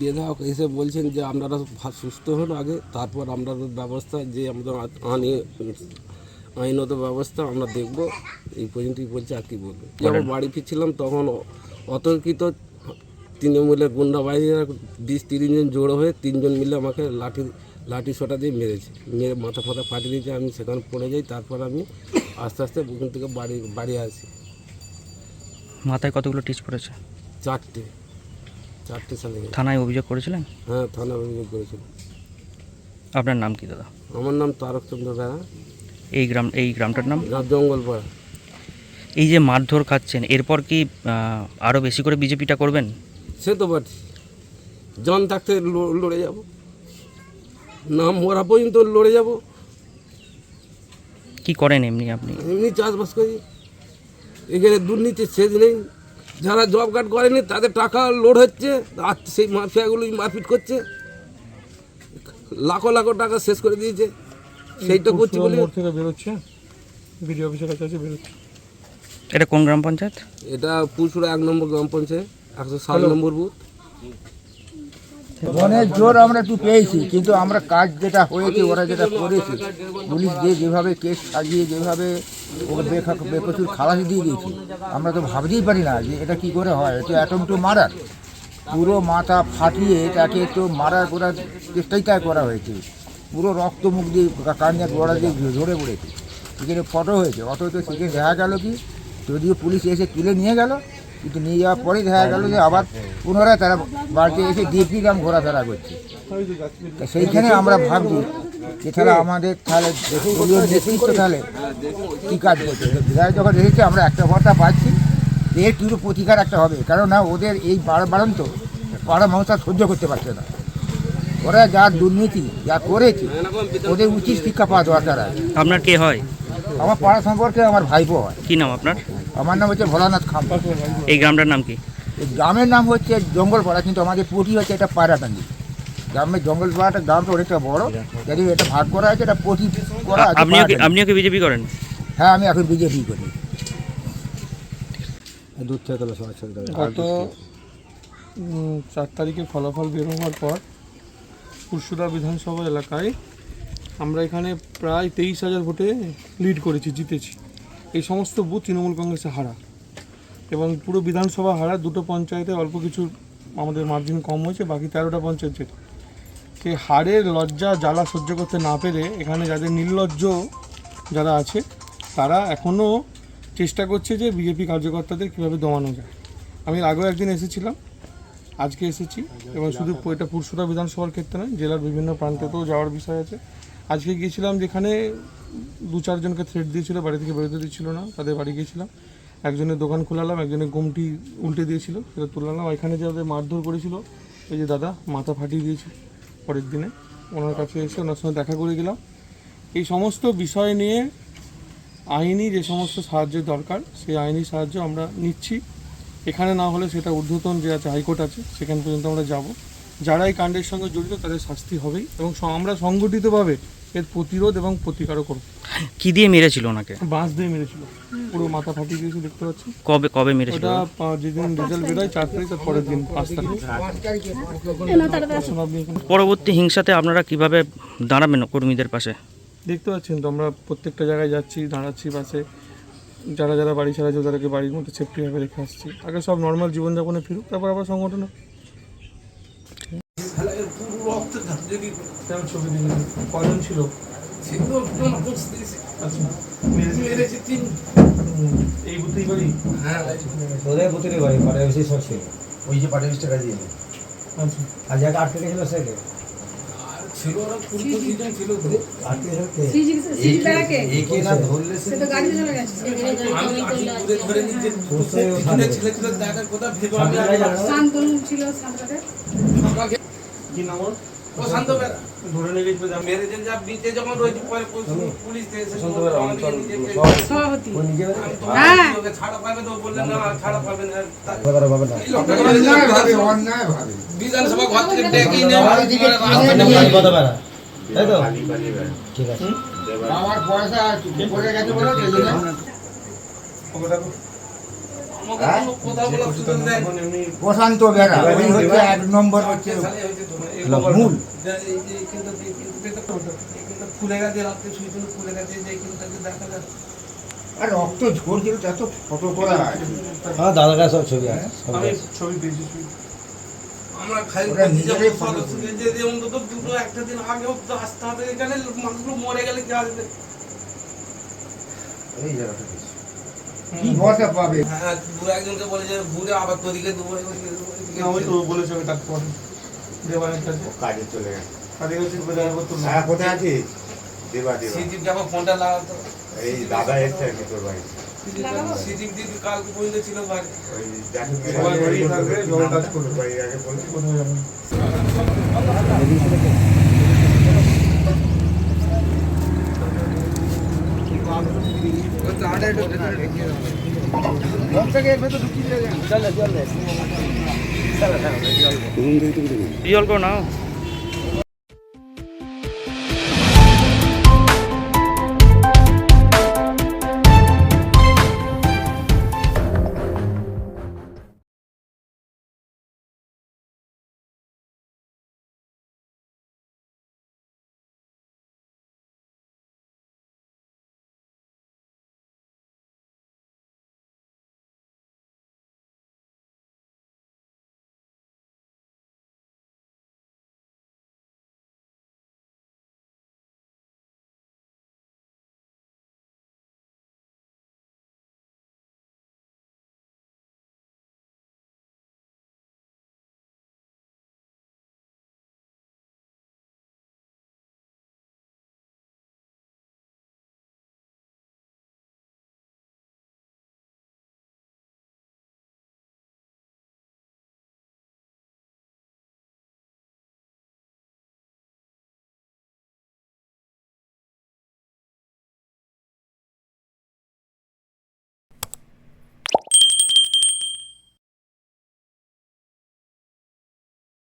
বিধায়ক এসে বলছেন যে আপনারা সুস্থ হন আগে তারপর আপনাদের ব্যবস্থা যে আমাদের আনি আইনি আইনত ব্যবস্থা আমরা দেখব। এই পর্যন্তই বলছে আর কি বলব। যখন বাড়ি ফিরছিলাম তখন অতর্কিত তৃণমূলের গুন্ডা বাহিনীরা বিশ তিরিশ জন জোড়ো হয়ে তিনজন মিলে আমাকে লাঠি লাঠি সোটা দিয়ে মেরেছে। মেরে মাথা ফাথা ফাটিয়ে দিয়েছে আমি সেখানে পড়ে যাই তারপর আমি আস্তে আস্তে ওখান থেকে বাড়ি বাড়ি আসি। মাথায় কতগুলো টিচ পড়েছে? চারটে। চারটে সালে থানায় অভিযোগ করেছিলেন? হ্যাঁ থানায় অভিযোগ করেছিল আপনার নাম কি দাদা? আমার নাম তারকচন্দ্র রায়। এই গ্রাম এই গ্রামটার নাম? জঙ্গলপাড়া। এই যে মারধর খাচ্ছেন এরপর কি আরও বেশি করে বিজেপিটা করবেন? সে তো পারছি জন থাকতে লড়ে যাব। নাম মরা পর্যন্ত লড়ে যাব। কি করেন এমনি আপনি? এমনি চাষবাস করি। এখানে দুর্নীতির শেষ নেই। যারা জব কার্ড করেনি তাদের টাকা লোড হচ্ছে আর সেই মাফিয়াগুলোই মারপিট করছে লাখো লাখো টাকা শেষ করে দিয়েছে। সেইটা করছি বলে থেকে বেরোচ্ছে? বিডিও অফিসের কাছে বেরোচ্ছে। এটা কোন গ্রাম পঞ্চায়েত? এটা পুরসুরা এক নম্বর গ্রাম পঞ্চায়েত একশো সাত নম্বর বুথ। মনের জোর আমরা একটু পেয়েছি কিন্তু আমরা কাজ যেটা হয়েছে ওরা যেটা করেছে পুলিশ যে যেভাবে কেস সাজিয়ে যেভাবে ওকে বেখা- বেকসুর খালাসি দিয়ে দিয়েছে। আমরা তো ভাবতেই পারি না যে এটা কি করে হয়। এটা অ্যাটম টু মারার। পুরো মাথা ফাটিয়ে তাকে তো মারার করার চেষ্টাই তাই করা হয়েছে। পুরো রক্ত মুখ দিয়ে কান্না গোড়া দিয়ে ঝরে পড়েছে। সেখানে ফটো হয়েছে। অথচ সেখানে দেখা গেল কি? যদিও পুলিশ এসে তুলে নিয়ে গেল, কিন্তু নিয়ে যাওয়ার পরেই দেখা গেল যে আবার পুনরায় তারা বাড়িতে এসে ডিপি গ্রাম ঘোরাফেরা করছে। সেইখানে আমরা ভাবছি তাহলে আমাদের তাহলে দলীয় নেতৃত্ব তাহলে কী কাজ করছে? বিধায়ক যখন এসেছে আমরা একটা ভরসা পাচ্ছি এর কিন্তু প্রতিকার একটা হবে। কারণ না ওদের এই বাড়ন্ত পাড়া মানুষ আর সহ্য করতে পারছে না। ওরা যা দুর্নীতি যা করেছে ওদের উচিত শিক্ষা পাওয়া দরকার আছে। আপনার কে হয়? আমার পাড়া সম্পর্কে আমার ভাইপো হয়। কি নাম আপনার? আমার নাম হচ্ছে ভোলানাথ খাম এই গ্রামটার নাম কি? এই গ্রামের নাম হচ্ছে জঙ্গলপাড়া কিন্তু আমাদের পটি হচ্ছে এটা পায়রাটাঙ্গি গ্রামের জঙ্গলপাড়াটা গ্রামটা অনেকটা বড়। যদি এটা ভাগ করা আছে এটা পটি করা আছে পায়রাটাঙ্গি। আপনিও কি বিজেপি করেন? হ্যাঁ আমি এখন বিজেপি করি। দুধ থেকে। গত চার তারিখে ফলাফল বের হওয়ার পর পুরসুরা বিধানসভা এলাকায় আমরা এখানে প্রায় তেইশ হাজার ভোটে লিড করেছি জিতেছি। এই সমস্ত বুথ তৃণমূল কংগ্রেসে হারা। এবং পুরো বিধানসভা হারা দুটো পঞ্চায়েতে অল্প কিছু আমাদের মার্জিন কম হয়েছে বাকি তেরোটা পঞ্চায়েত যেত সেই হারের লজ্জা জ্বালা সহ্য করতে না পেরে এখানে যাদের নির্লজ্জ যারা আছে, তারা এখনও চেষ্টা করছে যে বিজেপি কার্যকর্তাদের কীভাবে দমানো যায়। আমি আগেও একদিন এসেছিলাম, আজকে এসেছি এবং শুধু এটা পুরসুরা বিধানসভার ক্ষেত্রে নয়, জেলার বিভিন্ন প্রান্তেতেও যাওয়ার বিষয় আছে। আজকে গিয়েছিলাম যেখানে দু চারজনকে থ্রেট দিয়েছিল, বাড়ি থেকে বেরোতে দিচ্ছিল না, তাদের বাড়ি গিয়েছিলাম। একজনের দোকান খোলালাম, একজনের গুমটি উল্টে দিয়েছিল, সেটা তুললাম। এখানে যাদের মারধর করেছিল, এই যে দাদা, মাথা ফাটিয়ে দিয়েছে। পরের দিনে। ওনার কাছে এসে ওনার সঙ্গে দেখা করে গেলাম। এই সমস্ত বিষয় নিয়ে আইনি যে সমস্ত সাহায্যের দরকার, সেই আইনি সাহায্য আমরা নিচ্ছি। এখানে না হলে সেটা ঊর্ধ্বতন যে আছে, হাইকোর্ট আছে, সেখান পর্যন্ত আমরা যাব। যারা এই কাণ্ডের সঙ্গে জড়িত, তাদের শাস্তি হবেই। এবং আমরা সংগঠিতভাবে এর প্রতিরোধ এবং প্রতিকারও করব কি দিয়ে মেরেছিল ওনাকে? বাঁশ দিয়ে মেরেছিল। পুরো মাথা ফাটিয়ে দিয়েছে দেখতে পাচ্ছি কবে কবে মেরেছিল? ওটা যেদিন রেজাল্ট বেরোয় চার তারিখ তার পরের দিন পাঁচ তারিখ। পরবর্তী হিংসাতে আপনারা কীভাবে দাঁড়াবেন কর্মীদের পাশে? দেখতে পাচ্ছেন তো আমরা প্রত্যেকটা জায়গায় যাচ্ছি দাঁড়াচ্ছি বাসে যারা যারা বাড়ি ছাড়া তাদেরকে বাড়ির মধ্যে সেফটিভাবে রেখে আসছি। আগে সব নর্মাল জীবনযাপনে ফিরুক তারপর আবার সংগঠন। হোক। কেমন ছবি দিলেন কজন ছিল? আচ্ছা। হুম, এই বুদ্ধি বাড়ি? ওদের পুতুলি বাড়ি পাড়ে বেশি সব ছিল। ওই যে পার্টি টাকা দিয়ে আচ্ছা। আর যাকে আটকে গেছিল সেকে? আটকে গেছিল কে? একে না ধরলে সে সুস্থই ও শান্ত। শান্তরাই জানো। শান্তনু ছিল সাঁতরাতে কি নাম ওর? বেড়া। ধরে নিয়ে গেছিল মেরে যা যখন রয়েছে পরে পুলিশ- এসে সভাপতি। হ্যাঁ। ছাড়া পাবে তো বললেন না ছাড়া পাবে না। বিধানসভা ঘর থেকে ডেকে নিয়ে তাই তো? ঠিক আছে। আমার পয়সা পড়ে গেছে বলে প্রশান্ত বেড়া ওই হচ্ছে এক নম্বর হচ্ছে। মূল। ফুলে গেছে ফুলে গেছে যে দেখা যাচ্ছে। আর রক্ত ঝরছিল ফটো করা হ্যাঁ দাদার কাছে সব ছবি আছে আমি ছবি পেয়েছি আমরা খালি ওরা বলছি যে নিজেরাই ফটো সদস্যকে যে যে অন্তত দুটো একটা দিন আগেও তো আসতে হবে এখানে মানুষগুলো মরে গেলে কি আসবে এই জায়গাটা কি ভরসা পাবে? হ্যাঁ দু একজনকে বলে যে ঘুরে আবার তোদিকে না ওই তো বলেছে আমি তারপর দেবানের কাছে কাজে চলে গেছে। কাজে গেছে বেদায় করতো না। হ্যাঁ কোথায় আছিস? দেবা দেবা। সিজিপ যখন ফোনটা লাগাতো এই দাদা এসছে আর তোর বাড়ি। সিজিপ দিদি কালকে পর্যন্ত ছিল বাড়ি। ওই দেখো সবাই বাড়ি থাকবে, জল কাজ করবে। বাড়ি আগে বলে কোথায় যাবেন জল করো না